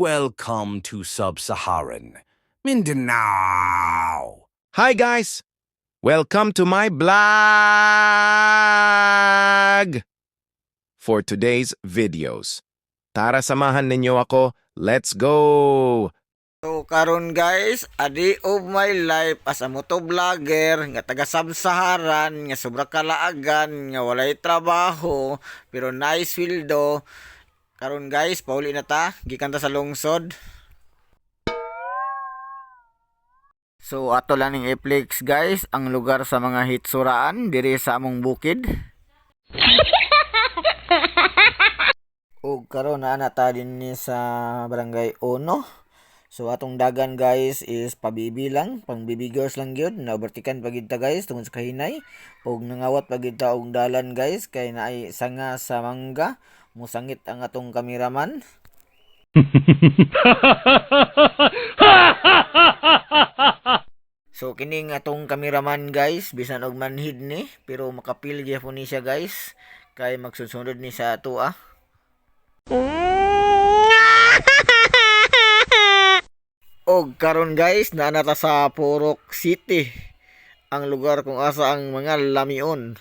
Welcome to Sub-Saharan Mindanao. Hi guys! Welcome to my blog! For today's videos. Tara samahan ninyo ako. Let's go! So karon guys, adi of my life as a motovlogger nga taga Sub-Saharan nga sobra kalaagan nga walay trabaho pero nice sweldo. Karon guys, pauli na ta, gikan ta sa lungsod. So ato lang ning i-flex guys ang lugar sa mga hitsuraan diri sa among bukid. Ug karon na na ta din ni sa barangay Ono. So atong dagan guys is pabibi lang, pang baby girls lang gyud, na overtikan pagid ta guys tungod sa kahinay. Ug nangawat pagid ta og dalan guys kay naay sanga sa mangga, musangit ang atong kameraman. So kining atong kameraman guys, bisan og manhid ni, pero makapil gyapon ni siya guys, kay magsusunod ni sa ato ah. Og karon guys, naanata sa Purok City, ang lugar kung asa ang mga lamion.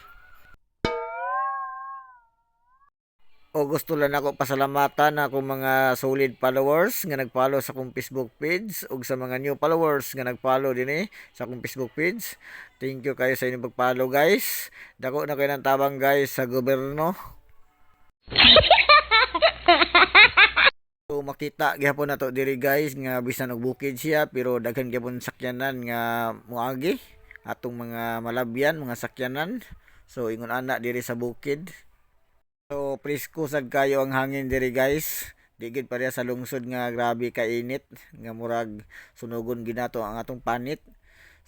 O gusto lang ako pasalamatan ako mga solid followers nga nag-follow sa akong Facebook page ug sa mga new followers nga nag-follow din eh sa akong Facebook page. Thank you kayo sa inyong pag-follow guys. Dako na kayo ng tabang guys sa gobyerno. So makita gyapon nato diri guys nga bisan og bukid siya pero daghan gyapon sakyanan nga muagi atong mga malabyan, mga sakyanan. So ingon ana diri sa bukid. So presko sad kayo ang hangin diri guys. Digid pareha sa lungsod nga grabe ka init nga murag sunugon ginato ang atong panit.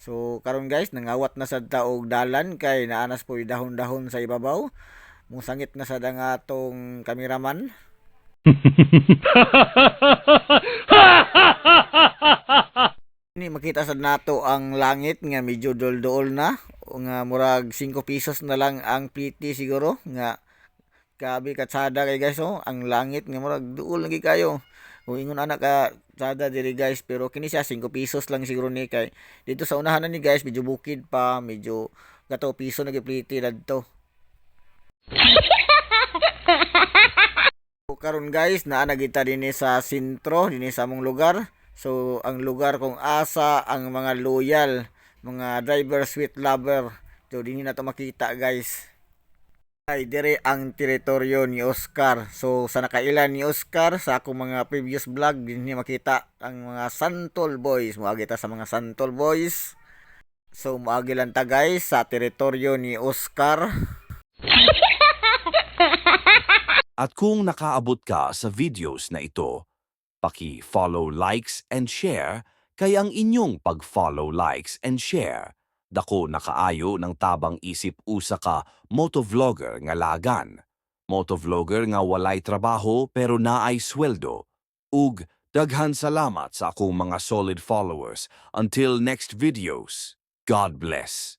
So karon guys nangawat na sad ta og dalan kay naanas po dahon-dahon sa ibabaw. Musangit na sad ang atong kameraman. Ni makita sad nato ang langit nga medyo dol-dol na nga murag 5 pesos na lang ang PT siguro nga Grabe katsada kay guys oh. Ang langit nga murag duol lagi kayo. O ingon anak ka tsada diri guys pero kini siya 5 pesos lang siguro ni kay dito sa unahan na ni guys medyo bukid pa medyo gato piso nagipliti ladto. So, karon guys naa na kita dinhi sa sentro dinhi sa among lugar. So ang lugar kung asa ang mga loyal, mga driver sweet lover. So dinhi na to makita guys ay dire ang teritoryo ni Oscar. So sa nakailan ni Oscar sa akong mga previous vlog din niya makita ang mga Santol Boys. Muagi ta sa mga Santol Boys. So muagi lang ta guys sa teritoryo ni Oscar. At kung nakaabot ka sa videos na ito, paki-follow, likes, and share kay ang inyong pag-follow, likes, and share dako nakaayo ng tabang isip usa ka motovlogger nga lagan. Motovlogger nga walay trabaho pero naay sweldo. Ug daghan salamat sa akong mga solid followers. Until next videos, God bless.